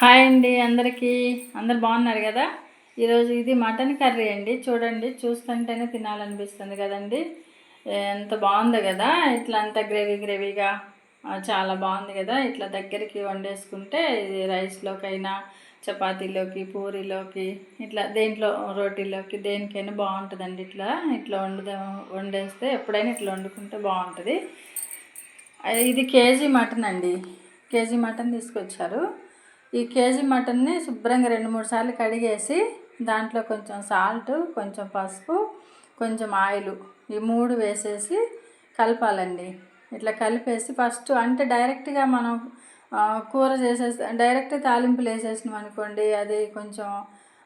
Hi అండి అందరికీ. అందరు బాగున్నారు కదా? ఈరోజు ఇది మటన్ కర్రీ అండి. చూడండి చూస్తుంటేనే తినాలనిపిస్తుంది కదండి. ఎంత బాగుంది కదా? ఇట్లా అంత గ్రేవీ గ్రేవీగా చాలా బాగుంది కదా? ఇట్లా దగ్గరికి వండేసుకుంటే ఇది రైస్లోకైనా చపాతీలోకి పూరీలోకి ఇట్లా దేంట్లో రోటీలోకి దేనికైనా బాగుంటుందండి ఇట్లా. ఇట్లా వండుదా వండేస్తే ఎప్పుడైనా ఇట్లా వండుకుంటే బాగుంటుంది. ఇది కేజీ మటన్ అండి. కేజీ మటన్ తీసుకొచ్చారు. ఈ కేజీ మటన్ని శుభ్రంగా రెండు మూడు సార్లు కడిగేసి దాంట్లో కొంచెం సాల్ట్ కొంచెం పసుపు కొంచెం ఆయిల్ ఈ మూడు వేసేసి కలపాలండి. ఇట్లా కలిపేసి ఫస్ట్ అంటే డైరెక్ట్గా మనం కూర చేసేసి డైరెక్ట్ తాలింపులు వేసేసినాం అనుకోండి అది కొంచెం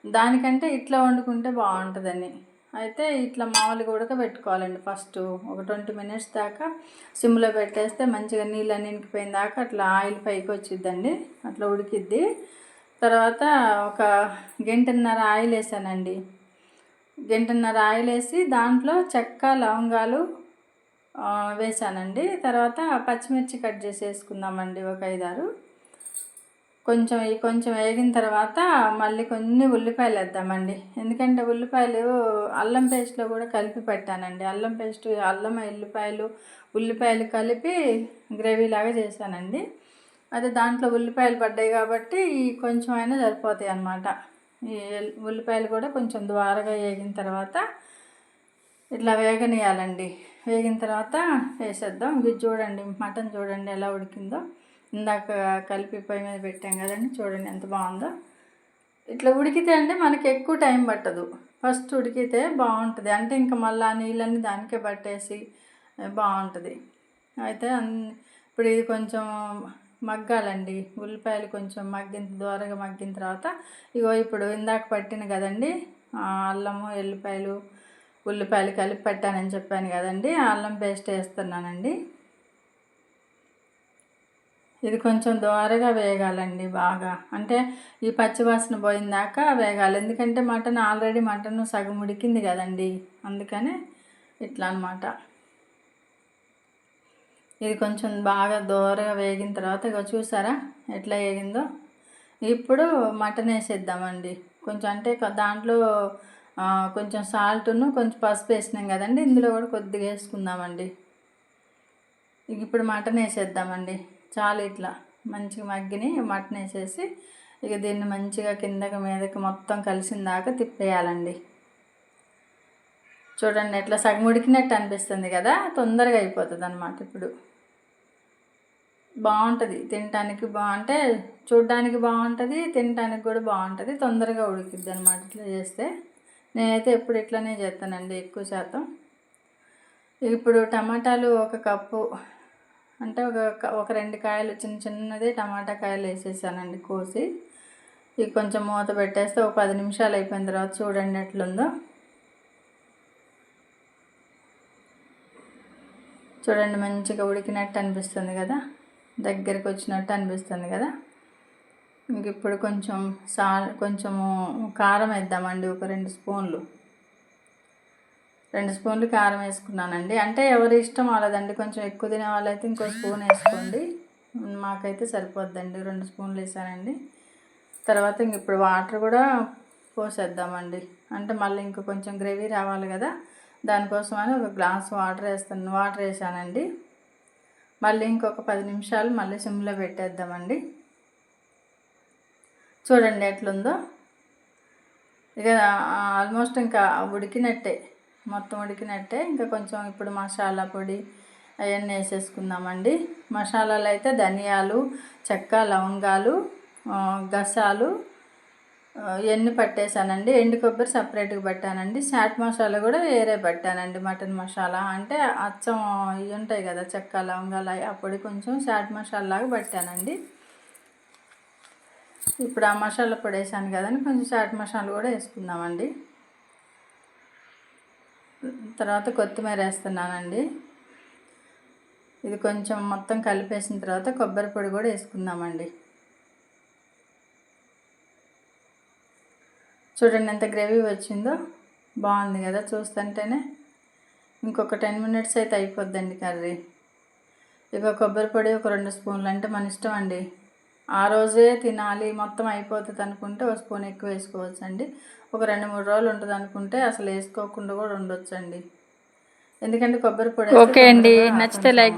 దానికంటే ఇట్లా వండుకుంటే బాగుంటుందని అయితే ఇట్లా మామూలుగా ఉడకబెట్టుకోవాలండి ఫస్ట్ ఒక ట్వంటీ మినిట్స్ దాకా సిమ్లో పెట్టేస్తే మంచిగా నీళ్ళని ఇంకిపోయిన దాకా అట్లా ఆయిల్ పైకి వచ్చిద్దండి. అట్లా ఉడికిద్ది. తర్వాత ఒక గంటన్నర ఆయిల్ వేసానండి. గంటన్నర ఆయిల్ వేసి దాంట్లో చెక్క లవంగాలు వేసానండి. తర్వాత పచ్చిమిర్చి కట్ చేసి వేసుకుందామండి ఒక ఐదారు. కొంచెం కొంచెం వేగిన తర్వాత మళ్ళీ కొన్ని ఉల్లిపాయలు వేద్దామండి. ఎందుకంటే ఉల్లిపాయలు అల్లం పేస్ట్లో కూడా కలిపి పెట్టానండి. అల్లం పేస్ట్ అల్లం ఉల్లిపాయలు ఉల్లిపాయలు కలిపి గ్రేవీ లాగా చేశానండి. అదే దాంట్లో ఉల్లిపాయలు పడ్డాయి కాబట్టి ఈ కొంచెం అయినా సరిపోతాయి అన్నమాట. ఈ ఉల్లిపాయలు కూడా కొంచెం ద్వారగా వేగిన తర్వాత ఇట్లా వేగనీయాలండి. వేగిన తర్వాత వేసేద్దాం. ఇది చూడండి మటన్ చూడండి ఎలా ఉడికిందో. ఇందాక కలిపి పొయ్యి మీద పెట్టాం కదండి చూడండి ఎంత బాగుందో. ఇట్లా ఉడికితే అంటే మనకి ఎక్కువ టైం పట్టదు. ఫస్ట్ ఉడికితే బాగుంటుంది. అంటే ఇంకా మళ్ళీ ఆ నీళ్ళని దానికే పట్టేసి బాగుంటుంది. అయితే ఇప్పుడు ఇది కొంచెం మగ్గాలండి. ఉల్లిపాయలు కొంచెం మగ్గిన దూరంగా మగ్గిన తర్వాత ఇగో ఇప్పుడు ఇందాక పట్టిన కదండి అల్లము ఎల్లిపాయలు ఉల్లిపాయలు కలిపి పెట్టానని చెప్పాను కదండి అల్లం పేస్ట్ వేస్తున్నానండి. ఇది కొంచెం దోరగా వేగాలండి బాగా. అంటే ఈ పచ్చివాసన పోయిందాక దాకా వేగాలి. ఎందుకంటే మటన్ ఆల్రెడీ మటన్ సగం ఉడికింది కదండి. అందుకనే ఇట్లా అనమాట ఇది కొంచెం బాగా దోరగా వేగిన తర్వాత ఇక చూసారా ఎట్లా వేగిందో? ఇప్పుడు మటన్ వేసేద్దామండి. కొంచెం అంటే దాంట్లో కొంచెం సాల్ట్ను కొంచెం పసుపు వేసినాం కదండి. ఇందులో కూడా కొద్దిగా వేసుకుందామండి. ఇప్పుడు మటన్ వేసేద్దామండి. చాలు ఇట్లా మంచిగా మగ్గిని మటన్ వేసేసి ఇక దీన్ని మంచిగా కిందకి మీదకి మొత్తం కలిసిన దాకా తిప్పేయాలండి. చూడండి ఎట్లా సగం ఉడికినట్టు అనిపిస్తుంది కదా తొందరగా అయిపోతుంది అనమాట ఇప్పుడు. బాగుంటుంది తినటానికి బాగుంటే చూడడానికి బాగుంటుంది తినటానికి కూడా బాగుంటుంది తొందరగా ఉడికిద్ది అనమాట ఇట్లా చేస్తే. నేనైతే ఎప్పుడు ఇట్లానే చేస్తానండి ఎక్కువ శాతం. ఇప్పుడు టమాటాలు ఒక కప్పు అంటే ఒక ఒక రెండు కాయలు చిన్న చిన్నది టమాటా కాయలు వేసేసానండి కోసి. ఇవి కొంచెం మూత పెట్టేస్తే ఒక పది నిమిషాలు అయిపోయిన తర్వాత చూడండి ఎట్లుందో. చూడండి మంచిగా ఉడికినట్టు అనిపిస్తుంది కదా? దగ్గరికి వచ్చినట్టు అనిపిస్తుంది కదా? ఇంక ఇప్పుడు కొంచెం సా కొంచెము కారం వేద్దామండి ఒక రెండు స్పూన్లు. రెండు స్పూన్లు కారం వేసుకున్నానండి. అంటే ఎవరి ఇష్టం వాళ్ళదండి కొంచెం ఎక్కువ తినే వాళ్ళైతే ఇంకో స్పూన్ వేసుకోండి. మాకైతే సరిపోద్దండి. రెండు స్పూన్లు వేసానండి. తర్వాత ఇంక ఇప్పుడు వాటర్ కూడా పోసేద్దామండి. అంటే మళ్ళీ ఇంక కొంచెం గ్రేవీ రావాలి కదా. దానికోసమని ఒక గ్లాస్ వాటర్ వేస్తాను. వాటర్ వేసానండి. మళ్ళీ ఇంకొక పది నిమిషాలు మళ్ళీ సిమ్లో పెట్టేద్దామండి. చూడండి ఎట్లుందో. ఇక ఆల్మోస్ట్ ఇంకా ఉడికినట్టే. మొత్తం ఉడికినట్టే. ఇంకా కొంచెం ఇప్పుడు మసాలా పొడి అవన్నీ వేసేసుకుందామండి. మసాలాలు అయితే ధనియాలు చెక్క లవంగాలు గసాలు ఎన్ని ఇవన్నీ పట్టేశానండి ఎండు కొబ్బరి సపరేట్గా పట్టానండి. చాట్ మసాలా కూడా వేరే పట్టానండి మటన్ మసాలా. అంటే అచ్చం ఇవి ఉంటాయి కదా చెక్క లవంగాలు అవి ఆ పొడి కొంచెం చాట్ మసాలాగా పట్టానండి. ఇప్పుడు ఆ మసాలా పొడి వేసాను కదండి కొంచెం చాట్ మసాలా కూడా వేసుకుందామండి. తర్వాత కొత్తిమీర వేస్తున్నానండి. ఇది కొంచెం మొత్తం కలిపేసిన తర్వాత కొబ్బరి పొడి కూడా వేసుకుందామండి. చూడండి ఎంత గ్రేవీ వచ్చిందో. బాగుంది కదా చూస్తుంటేనే. ఇంకొక టెన్ మినిట్స్ అయితే అయిపోద్దండి కర్రీ. ఇక కొబ్బరి పొడి ఒక రెండు స్పూన్లు అంటే మన ఇష్టం అండి. ఆ రోజే తినాలి మొత్తం అయిపోతుంది అనుకుంటే ఒక స్పూన్ ఎక్కువ వేసుకోవచ్చు అండి ఒక రెండు మూడు రోజులు ఉంటుంది అనుకుంటే అసలు వేసుకోకుండా కూడా ఉండొచ్చు అండి ఎందుకంటే కొబ్బరి పొడి ఓకే అండి నచ్చితే లైక్